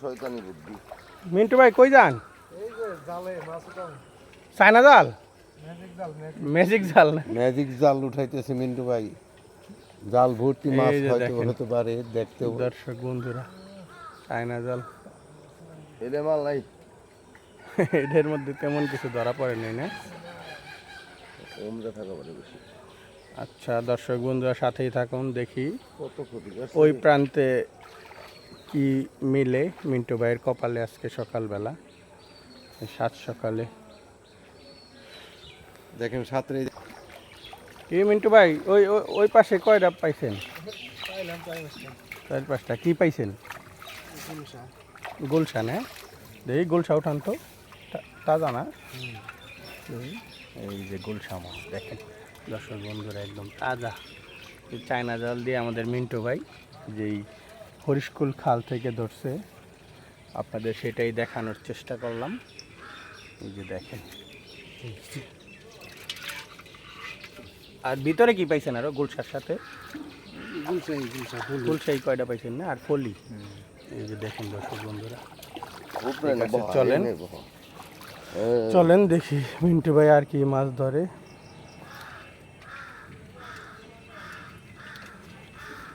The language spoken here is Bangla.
শয়তানি বুদ্ধি। মিন্টু ভাই কই যান? চায়না জাল? ম্যাজিক জাল না? ম্যাজিক জাল উঠাইতেছে মিন্টু ভাই। জাল ভর্তি মাছ হয়তো হতে পারে দেখতে দর্শক বন্ধুরা চায়না জাল। এলে মাল নাই। এদের মধ্যে তেমন কিছু ধরা পড়েনি না? ওমরা থাকা পারে বেশি। আচ্ছা দর্শক বন্ধুরা সাথেই থাকুন দেখি। কত ক্ষতি ওই প্রান্তে কি মিলে মিন্টু ভাইয়ের কপালে আজকে সকালবেলা? সাত সকালে। দেখেন সাঁতরে কি মিন্টু ভাই ওই ওই- পাশে কয়টা পাইছেন? চার পাঁচটা। কি পাইছেন? গুলশান হ্যাঁ? দেখি গুলশা উঠান তো। তা- তাজা না। এই যে গুলশা মাছ দেখেন। দর্শক বন্ধুরা একদম তাজা। এই চায়না জল দিয়ে আমাদের মিন্টু ভাই যেই হরিস্কুল খাল থেকে ধরছে। আপনাদের সেটাই দেখানোর চেষ্টা করলাম। এই যে দেখেন। আর ভিতরে কি পাইছেন আরও? গুলশার সাথে? গুলশাই কয়টা পাইছেন না? আর ফলি এই যে দেখেন দর্শক বন্ধুরা। চলেন। চলেন দেখি। মিন্টু ভাই আর কি মাছ ধরে।